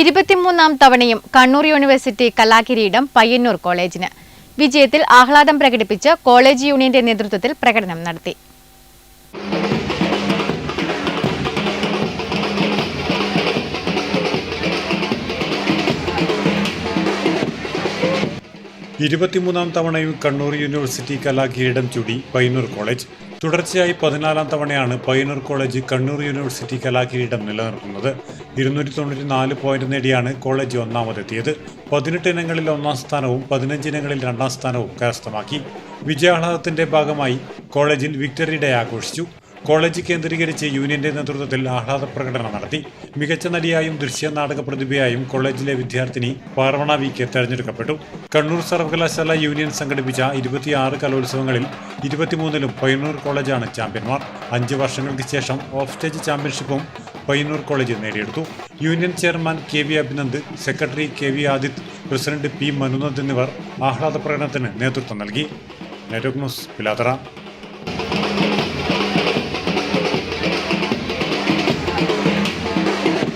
ഇരുപത്തിമൂന്നാം തവണയും കണ്ണൂർ യൂണിവേഴ്സിറ്റി കലാകിരീടം പയ്യന്നൂർ കോളേജിന്. വിജയത്തിൽ ആഹ്ലാദം പ്രകടിപ്പിച്ച് കോളേജ് യൂണിയന്റെ നേതൃത്വത്തിൽ പ്രകടനം നടത്തി. ഇരുപത്തിമൂന്നാം തവണയും കണ്ണൂർ യൂണിവേഴ്സിറ്റി കലാകിരീടം ചൂടി പയ്യന്നൂർ കോളേജ്. തുടർച്ചയായി പതിനാലാം തവണയാണ് പയ്യന്നൂർ കോളേജ് കണ്ണൂർ യൂണിവേഴ്സിറ്റി കലാകിരീടം നിലനിർത്തുന്നത്. ഇരുന്നൂറ്റി തൊണ്ണൂറ്റി നാല് പോയിന്റ് നേടിയാണ് കോളേജ് ഒന്നാമതെത്തിയത്. പതിനെട്ട് ഇനങ്ങളിൽ ഒന്നാം സ്ഥാനവും പതിനഞ്ച് ഇനങ്ങളിൽ രണ്ടാം സ്ഥാനവും കരസ്ഥമാക്കി. വിജയാഹ്ലാദത്തിന്റെ ഭാഗമായി കോളേജിൽ വിക്ടറി ഡേ ആഘോഷിച്ചു. കോളേജ് കേന്ദ്രീകരിച്ച് യൂണിയന്റെ നേതൃത്വത്തിൽ ആഹ്ലാദ പ്രകടനം നടത്തി. മികച്ച നടിയായും ദൃശ്യ നാടക പ്രതിഭയായും കോളേജിലെ വിദ്യാർത്ഥിനി പാർവണ വി കെ തെരഞ്ഞെടുക്കപ്പെട്ടു. കണ്ണൂർ സർവകലാശാല യൂണിയൻ സംഘടിപ്പിച്ച ഇരുപത്തിയാറ് കലോത്സവങ്ങളിൽ ഇരുപത്തിമൂന്നിലും പയ്യന്നൂർ കോളേജാണ് ചാമ്പ്യന്മാർ. അഞ്ച് വർഷങ്ങൾക്ക് ശേഷം ഓഫ് സ്റ്റേജ് ചാമ്പ്യൻഷിപ്പും പയ്യന്നൂർ കോളേജ് നേടിയെടുത്തു. Union chairman K V Abhinand secretary K V Adith president P Manunand എന്നിവർ ആഹ്ലാദ പ്രകടനത്തിന് നേതൃത്വം നൽകി. Network news